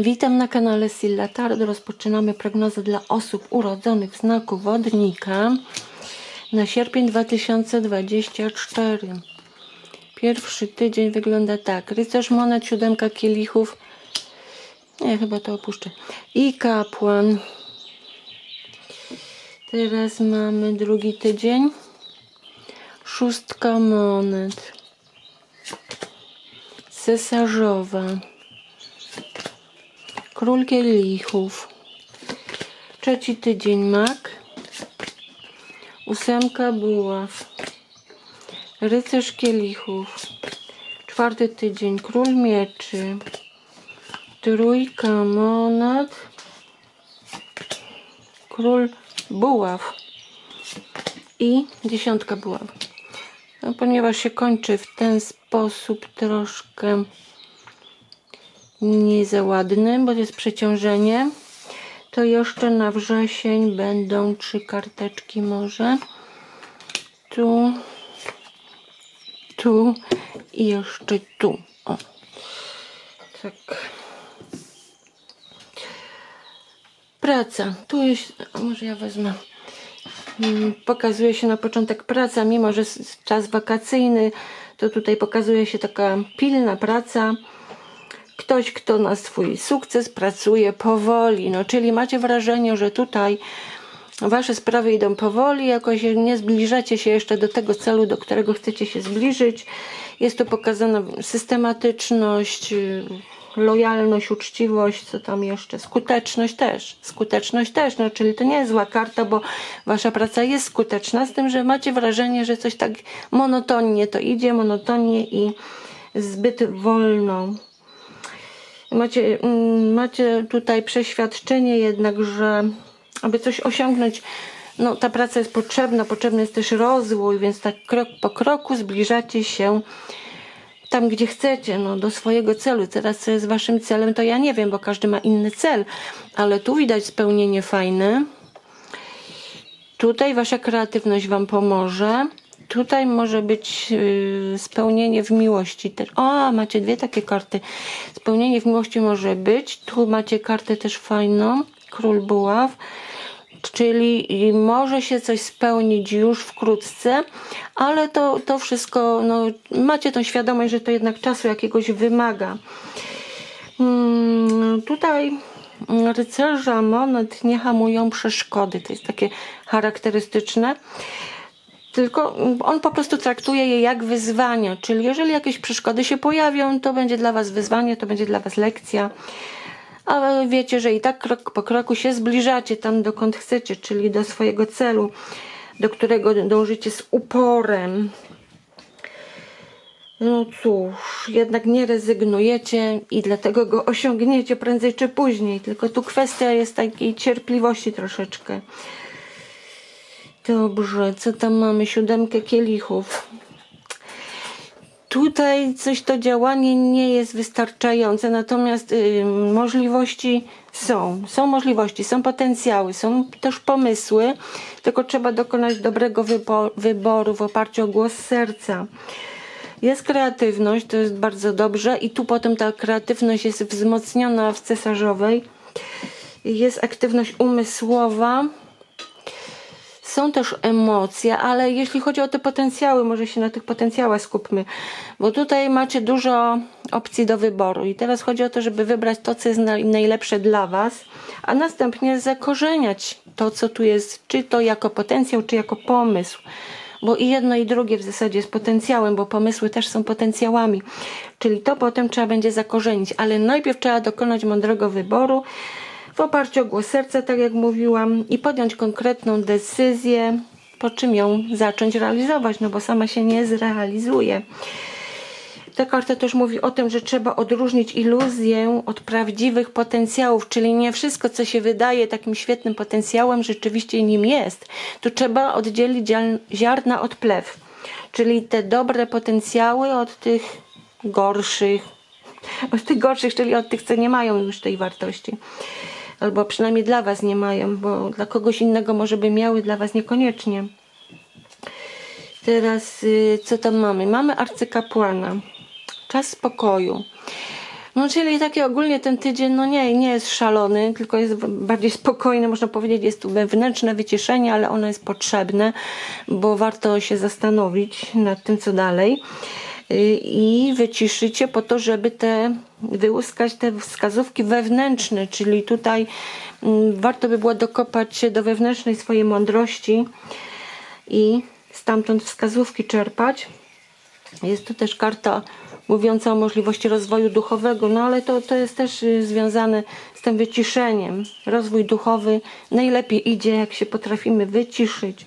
Witam na kanale Silla Tarot. Rozpoczynamy prognozę dla osób urodzonych w znaku wodnika na sierpień 2024. Pierwszy tydzień wygląda tak. Rycerz monet, siódemka kielichów. Nie, chyba to opuszczę. I kapłan. Teraz mamy drugi tydzień. Szóstka monet. Cesarzowa. Król kielichów. Trzeci tydzień mak. Ósemka buław. Rycerz kielichów. Czwarty tydzień król mieczy. Trójka monat. Król buław. I dziesiątka buław. No, ponieważ się kończy w ten sposób troszkę nie za ładny, bo jest przeciążenie. To jeszcze na wrzesień będą trzy karteczki może. Tu, tu i jeszcze tu. O. Tak. Praca. Tu jest, może ja wezmę. Mm, Pokazuje się na początek praca, mimo że czas wakacyjny, to tutaj pokazuje się taka pilna praca ktoś, kto na swój sukces pracuje powoli. No, czyli macie wrażenie, że tutaj wasze sprawy idą powoli, jakoś nie zbliżacie się jeszcze do tego celu, do którego chcecie się zbliżyć. Jest tu pokazana systematyczność, lojalność, uczciwość, co tam jeszcze, skuteczność też. Skuteczność też, no czyli to nie jest zła karta, bo wasza praca jest skuteczna, z tym, że macie wrażenie, że coś tak monotonnie to idzie, monotonnie i zbyt wolno. Macie, mm, macie tutaj przeświadczenie jednak, że aby coś osiągnąć, no ta praca jest potrzebna, potrzebny jest też rozwój, więc tak krok po kroku zbliżacie się tam, gdzie chcecie, no, do swojego celu. Teraz co jest waszym celem, to ja nie wiem, bo każdy ma inny cel, ale tu widać spełnienie fajne. Tutaj wasza kreatywność wam pomoże. Tutaj może być yy, spełnienie w miłości. O, macie dwie takie karty. Spełnienie w miłości może być. Tu macie kartę też fajną. Król buław. Czyli może się coś spełnić już wkrótce, ale to, to wszystko, no, macie tą świadomość, że to jednak czasu jakiegoś wymaga. Mm, tutaj rycerza monet nie hamują przeszkody. To jest takie charakterystyczne. Tylko on po prostu traktuje je jak wyzwania, czyli jeżeli jakieś przeszkody się pojawią, to będzie dla Was wyzwanie, to będzie dla Was lekcja. Ale wiecie, że i tak krok po kroku się zbliżacie tam, dokąd chcecie, czyli do swojego celu, do którego dążycie z uporem. No cóż, jednak nie rezygnujecie i dlatego go osiągniecie prędzej czy później. Tylko tu kwestia jest takiej cierpliwości troszeczkę. Dobrze, co tam mamy? Siódemkę kielichów. Tutaj coś to działanie nie jest wystarczające, natomiast y, możliwości są. Są możliwości, są potencjały, są też pomysły, tylko trzeba dokonać dobrego wybo wyboru w oparciu o głos serca. Jest kreatywność, to jest bardzo dobrze i tu potem ta kreatywność jest wzmocniona w cesarzowej. Jest aktywność umysłowa, są też emocje, ale jeśli chodzi o te potencjały, może się na tych potencjałach skupmy, bo tutaj macie dużo opcji do wyboru i teraz chodzi o to, żeby wybrać to, co jest naj- najlepsze dla Was, a następnie zakorzeniać to, co tu jest, czy to jako potencjał, czy jako pomysł. Bo i jedno i drugie w zasadzie jest potencjałem, bo pomysły też są potencjałami. Czyli to potem trzeba będzie zakorzenić, ale najpierw trzeba dokonać mądrego wyboru, w oparciu o głos serca, tak jak mówiłam, i podjąć konkretną decyzję, po czym ją zacząć realizować, no bo sama się nie zrealizuje. Ta karta też mówi o tym, że trzeba odróżnić iluzję od prawdziwych potencjałów, czyli nie wszystko, co się wydaje takim świetnym potencjałem, rzeczywiście nim jest. Tu trzeba oddzielić ziar- ziarna od plew, czyli te dobre potencjały od tych gorszych, od tych gorszych, czyli od tych, co nie mają już tej wartości. Albo przynajmniej dla Was nie mają, bo dla kogoś innego może by miały, dla Was niekoniecznie. Teraz y, co tam mamy? Mamy arcykapłana. Czas spokoju. No czyli taki ogólnie ten tydzień, no nie, nie jest szalony, tylko jest bardziej spokojny, można powiedzieć, jest tu wewnętrzne wyciszenie, ale ono jest potrzebne, bo warto się zastanowić nad tym, co dalej i wyciszyć się po to, żeby te, wyłuskać te wskazówki wewnętrzne, czyli tutaj mm, warto by było dokopać się do wewnętrznej swojej mądrości i stamtąd wskazówki czerpać. Jest tu też karta mówiąca o możliwości rozwoju duchowego, no ale to, to jest też y, związane z tym wyciszeniem. Rozwój duchowy najlepiej idzie, jak się potrafimy wyciszyć.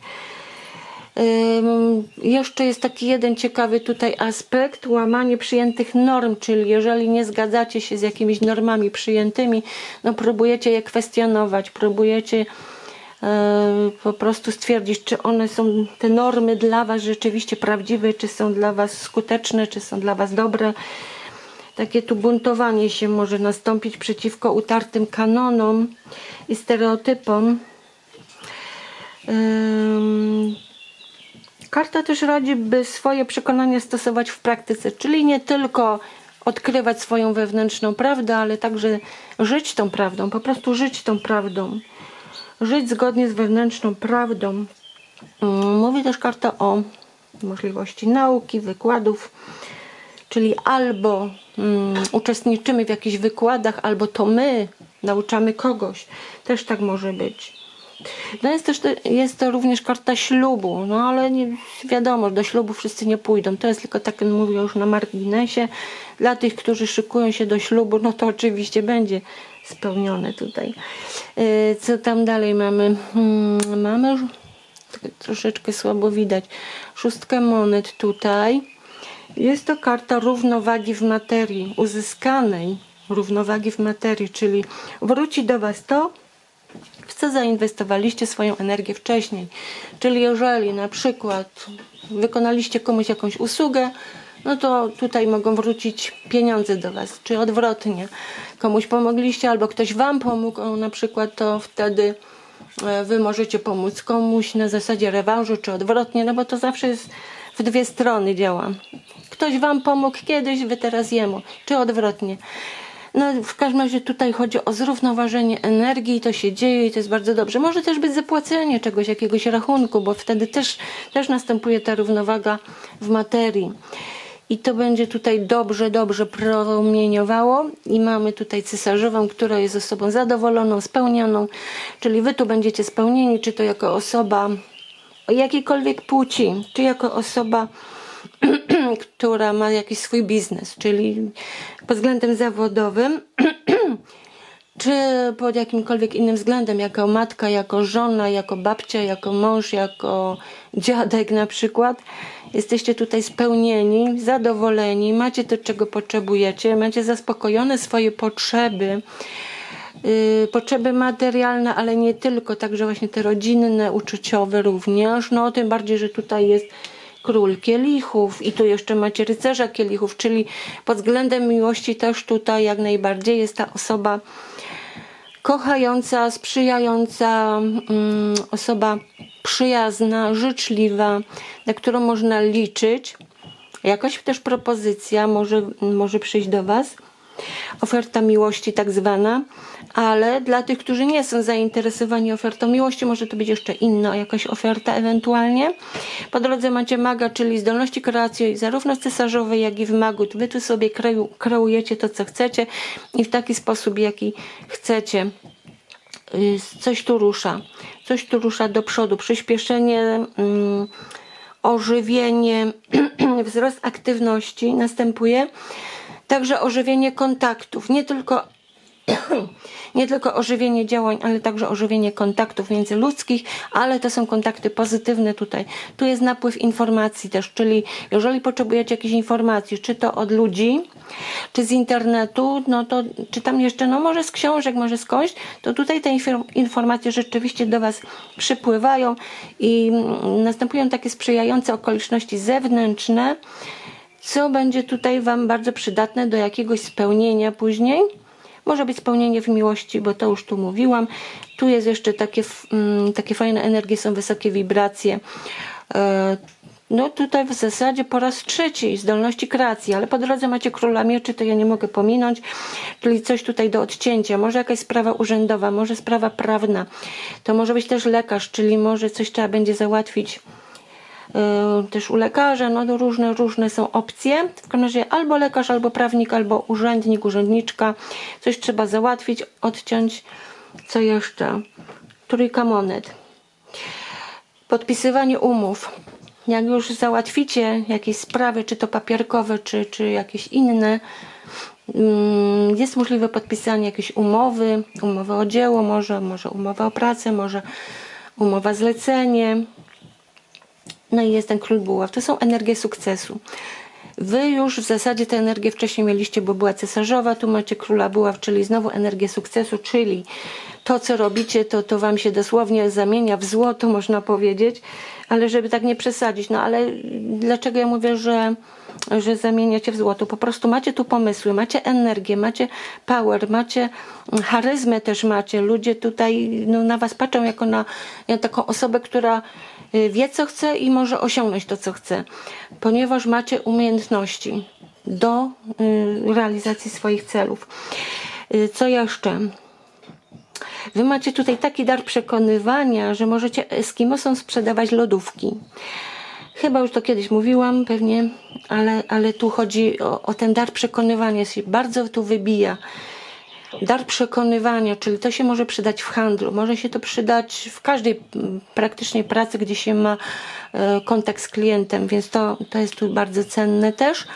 Jeszcze jest taki jeden ciekawy tutaj aspekt, łamanie przyjętych norm, czyli jeżeli nie zgadzacie się z jakimiś normami przyjętymi, no próbujecie je kwestionować, próbujecie e, po prostu stwierdzić, czy one są, te normy dla Was rzeczywiście prawdziwe, czy są dla Was skuteczne, czy są dla Was dobre. Takie tu buntowanie się może nastąpić przeciwko utartym kanonom i stereotypom. Ym, Karta też radzi, by swoje przekonania stosować w praktyce, czyli nie tylko odkrywać swoją wewnętrzną prawdę, ale także żyć tą prawdą, po prostu żyć tą prawdą. Żyć zgodnie z wewnętrzną prawdą. Mm, Mówi też karta o możliwości nauki, wykładów, czyli albo mm, uczestniczymy w jakichś wykładach, albo to my nauczamy kogoś. Też tak może być. No jest, też, te- jest to również karta ślubu, no ale nie, wiadomo, do ślubu wszyscy nie pójdą. To jest tylko tak, mówię już na marginesie. Dla tych, którzy szykują się do ślubu, no to oczywiście będzie spełnione tutaj. Yy, Co tam dalej mamy? Hmm, mamy troszeczkę słabo widać. Szóstkę monet tutaj. Jest to karta równowagi w materii, uzyskanej równowagi w materii, czyli wróci do Was to, w co zainwestowaliście swoją energię wcześniej. Czyli jeżeli na przykład wykonaliście komuś jakąś usługę, no to tutaj mogą wrócić pieniądze do Was, czy odwrotnie. Komuś pomogliście albo ktoś Wam pomógł, na przykład, to wtedy e, Wy możecie pomóc komuś na zasadzie rewanżu, czy odwrotnie, no bo to zawsze jest w dwie strony działa. Ktoś Wam pomógł kiedyś, Wy teraz jemu, czy odwrotnie. No, w każdym razie tutaj chodzi o zrównoważenie energii, to się dzieje i to jest bardzo dobrze. Może też być zapłacenie czegoś, jakiegoś rachunku, bo wtedy też, też następuje ta równowaga w materii. I to będzie tutaj dobrze, dobrze promieniowało. I mamy tutaj cesarzową, która jest osobą zadowoloną, spełnioną. Czyli wy tu będziecie spełnieni, czy to jako osoba jakiejkolwiek płci, czy jako osoba która ma jakiś swój biznes, czyli pod względem zawodowym, czy pod jakimkolwiek innym względem, jako matka, jako żona, jako babcia, jako mąż, jako dziadek na przykład. Jesteście tutaj spełnieni, zadowoleni, macie to, czego potrzebujecie, macie zaspokojone swoje potrzeby, yy, potrzeby materialne, ale nie tylko, także właśnie te rodzinne, uczuciowe również. No tym bardziej, że tutaj jest król kielichów i tu jeszcze macie rycerza kielichów, czyli pod względem miłości też tutaj jak najbardziej jest ta osoba kochająca, sprzyjająca, mm, osoba przyjazna, życzliwa, na którą można liczyć. Jakaś też propozycja może, może przyjść do Was. Oferta miłości, tak zwana, ale dla tych, którzy nie są zainteresowani ofertą miłości, może to być jeszcze inna jakaś oferta ewentualnie. Po drodze macie maga, czyli zdolności kreacji zarówno cesarzowej, jak i w magu. Wy tu sobie kreu, kreujecie to, co chcecie i w taki sposób, jaki chcecie y, coś tu rusza. Coś tu rusza do przodu. Przyspieszenie, mm, ożywienie, wzrost aktywności następuje. Także ożywienie kontaktów. Nie tylko nie tylko ożywienie działań, ale także ożywienie kontaktów międzyludzkich, ale to są kontakty pozytywne tutaj. Tu jest napływ informacji też, czyli jeżeli potrzebujecie jakiejś informacji, czy to od ludzi, czy z internetu, no to czy tam jeszcze, no może z książek, może skądś, to tutaj te infor- informacje rzeczywiście do Was przypływają i mm, następują takie sprzyjające okoliczności zewnętrzne, co będzie tutaj Wam bardzo przydatne do jakiegoś spełnienia później. Może być spełnienie w miłości, bo to już tu mówiłam. Tu jest jeszcze takie, mm, takie fajne energie, są wysokie wibracje. E, no tutaj w zasadzie po raz trzeci zdolności kreacji, ale po drodze macie króla mieczy, to ja nie mogę pominąć, czyli coś tutaj do odcięcia, może jakaś sprawa urzędowa, może sprawa prawna, to może być też lekarz, czyli może coś trzeba będzie załatwić też u lekarza, no to różne, różne są opcje, w każdym razie albo lekarz, albo prawnik, albo urzędnik, urzędniczka, coś trzeba załatwić, odciąć, co jeszcze? Trójka monet podpisywanie umów. Jak już załatwicie jakieś sprawy, czy to papierkowe, czy, czy jakieś inne, mm, jest możliwe podpisanie jakiejś umowy, umowy o dzieło, może, może umowa o pracę, może umowa zlecenie. No i jest ten król buław. To są energie sukcesu. Wy już w zasadzie tę energię wcześniej mieliście, bo była cesarzowa, tu macie króla buław, czyli znowu energię sukcesu, czyli to, co robicie, to, to wam się dosłownie zamienia w złoto, można powiedzieć, ale żeby tak nie przesadzić. No ale dlaczego ja mówię, że, że zamieniacie w złoto? Po prostu macie tu pomysły, macie energię, macie power, macie charyzmę też macie. Ludzie tutaj no, na was patrzą jako na, na taką osobę, która wie, co chce i może osiągnąć to, co chce, ponieważ macie umiejętności do y, realizacji swoich celów. Y, Co jeszcze? Wy macie tutaj taki dar przekonywania, że możecie Eskimosom sprzedawać lodówki. Chyba już to kiedyś mówiłam, pewnie, ale, ale tu chodzi o, o ten dar przekonywania, się bardzo tu wybija. Dar przekonywania, czyli to się może przydać w handlu, może się to przydać w każdej mm, praktycznie pracy, gdzie się ma e, kontakt z klientem, więc to, to jest tu bardzo cenne też.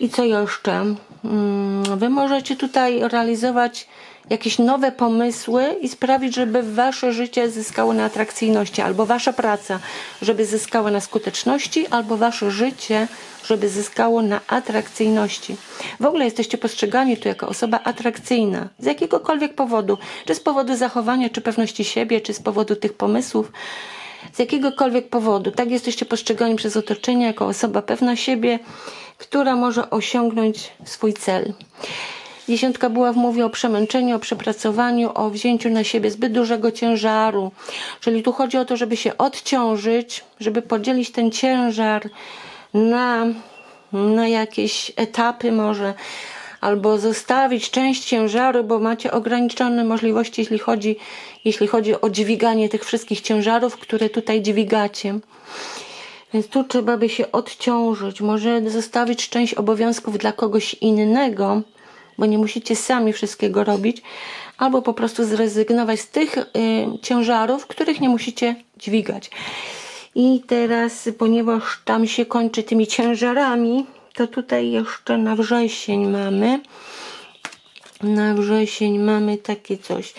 I co jeszcze? Mm, Wy możecie tutaj realizować jakieś nowe pomysły i sprawić, żeby wasze życie zyskało na atrakcyjności, albo wasza praca, żeby zyskała na skuteczności, albo wasze życie, żeby zyskało na atrakcyjności. W ogóle jesteście postrzegani tu jako osoba atrakcyjna z jakiegokolwiek powodu, czy z powodu zachowania, czy pewności siebie, czy z powodu tych pomysłów z jakiegokolwiek powodu. Tak jesteście postrzegani przez otoczenie jako osoba pewna siebie, która może osiągnąć swój cel. Dziesiątka buław mówi o przemęczeniu, o przepracowaniu, o wzięciu na siebie zbyt dużego ciężaru. Czyli tu chodzi o to, żeby się odciążyć, żeby podzielić ten ciężar na, na jakieś etapy może, albo zostawić część ciężaru, bo macie ograniczone możliwości, jeśli chodzi, jeśli chodzi o dźwiganie tych wszystkich ciężarów, które tutaj dźwigacie. Więc tu trzeba by się odciążyć, może zostawić część obowiązków dla kogoś innego, bo nie musicie sami wszystkiego robić, albo po prostu zrezygnować z tych y, ciężarów, których nie musicie dźwigać. I teraz, ponieważ tam się kończy tymi ciężarami, to tutaj jeszcze na wrzesień mamy. Na wrzesień mamy takie coś.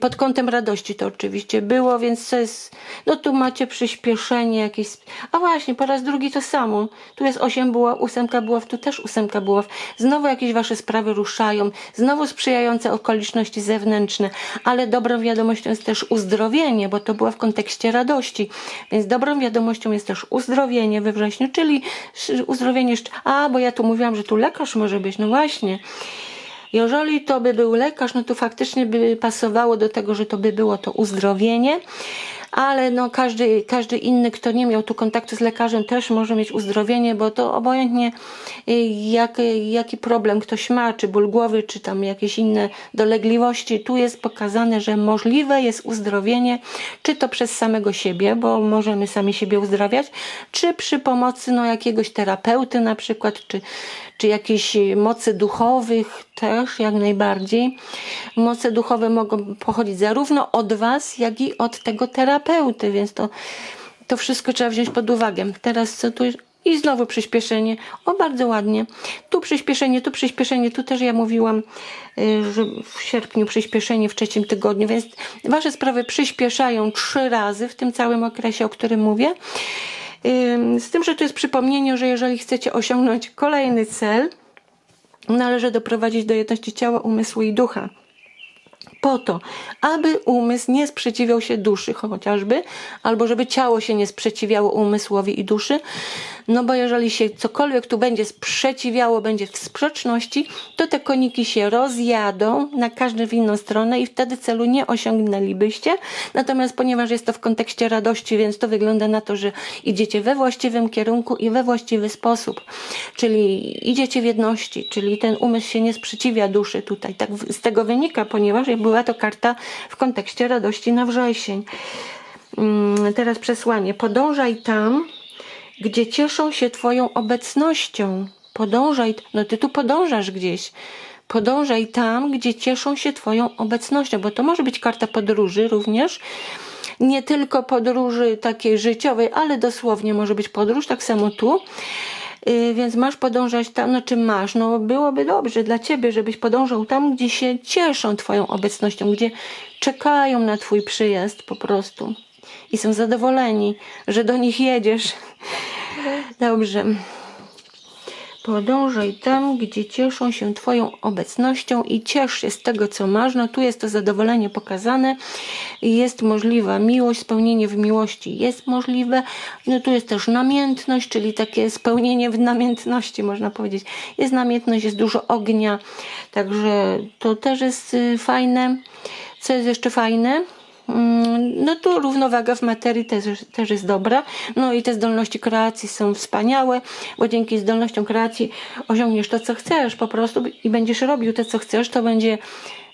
Pod kątem radości to oczywiście było, więc to jest. No tu macie przyspieszenie jakieś. A właśnie, po raz drugi to samo. Tu jest 8 buław, ósemka buław, tu też ósemka buław. Znowu jakieś wasze sprawy ruszają, znowu sprzyjające okoliczności zewnętrzne, ale dobrą wiadomością jest też uzdrowienie, bo to było w kontekście radości. Więc dobrą wiadomością jest też uzdrowienie we wrześniu, czyli uzdrowienie. A, bo ja tu mówiłam, że tu lekarz może być. No właśnie. Jeżeli to by był lekarz, no to faktycznie by pasowało do tego, że to by było to uzdrowienie, ale no każdy, każdy inny, kto nie miał tu kontaktu z lekarzem, też może mieć uzdrowienie, bo to obojętnie y, jak, jaki problem ktoś ma, czy ból głowy, czy tam jakieś inne dolegliwości, tu jest pokazane, że możliwe jest uzdrowienie, czy to przez samego siebie, bo możemy sami siebie uzdrawiać, czy przy pomocy no, jakiegoś terapeuty na przykład, czy, czy jakichś mocy duchowych też jak najbardziej. Moce duchowe mogą pochodzić zarówno od Was, jak i od tego terapeuty, więc to, to wszystko trzeba wziąć pod uwagę. Teraz co tu i znowu przyspieszenie. O, bardzo ładnie. Tu przyspieszenie, tu przyspieszenie. Tu też ja mówiłam, y, że w sierpniu przyspieszenie w trzecim tygodniu, więc Wasze sprawy przyspieszają trzy razy w tym całym okresie, o którym mówię. Ym, Z tym, że tu jest przypomnienie, że jeżeli chcecie osiągnąć kolejny cel, należy doprowadzić do jedności ciała, umysłu i ducha. Po to, aby umysł nie sprzeciwiał się duszy chociażby, albo żeby ciało się nie sprzeciwiało umysłowi i duszy. No bo jeżeli się cokolwiek tu będzie sprzeciwiało, będzie w sprzeczności, to te koniki się rozjadą na każdy w inną stronę i wtedy celu nie osiągnęlibyście. Natomiast ponieważ jest to w kontekście radości, więc to wygląda na to, że idziecie we właściwym kierunku i we właściwy sposób. Czyli idziecie w jedności, czyli ten umysł się nie sprzeciwia duszy tutaj. Tak z tego wynika, ponieważ była to karta w kontekście radości na wrzesień. Mm, Teraz przesłanie. Podążaj tam, gdzie cieszą się Twoją obecnością. Podążaj, no Ty tu podążasz gdzieś. Podążaj tam, gdzie cieszą się Twoją obecnością, bo to może być karta podróży również. Nie tylko podróży takiej życiowej, ale dosłownie może być podróż, tak samo tu. Yy, Więc masz podążać tam, no czy masz? No byłoby dobrze dla ciebie, żebyś podążał tam, gdzie się cieszą twoją obecnością, gdzie czekają na twój przyjazd po prostu i są zadowoleni, że do nich jedziesz. Dobrze. Podążaj tam, gdzie cieszą się Twoją obecnością i ciesz się z tego, co masz. No tu jest to zadowolenie pokazane. Jest możliwa miłość, spełnienie w miłości jest możliwe. No tu jest też namiętność, czyli takie spełnienie w namiętności, można powiedzieć. Jest namiętność, jest dużo ognia, także to też jest y, fajne. Co jest jeszcze fajne? Mm, No tu równowaga w materii też, też jest dobra. No i te zdolności kreacji są wspaniałe, bo dzięki zdolnościom kreacji osiągniesz to, co chcesz po prostu i będziesz robił to, co chcesz. To będzie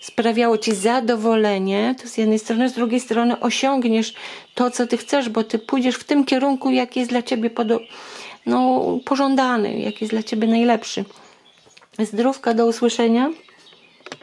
sprawiało ci zadowolenie, to z jednej strony, z drugiej strony osiągniesz to, co ty chcesz, bo ty pójdziesz w tym kierunku, jaki jest dla ciebie no, pożądany, jaki jest dla ciebie najlepszy. Zdrówka, do usłyszenia.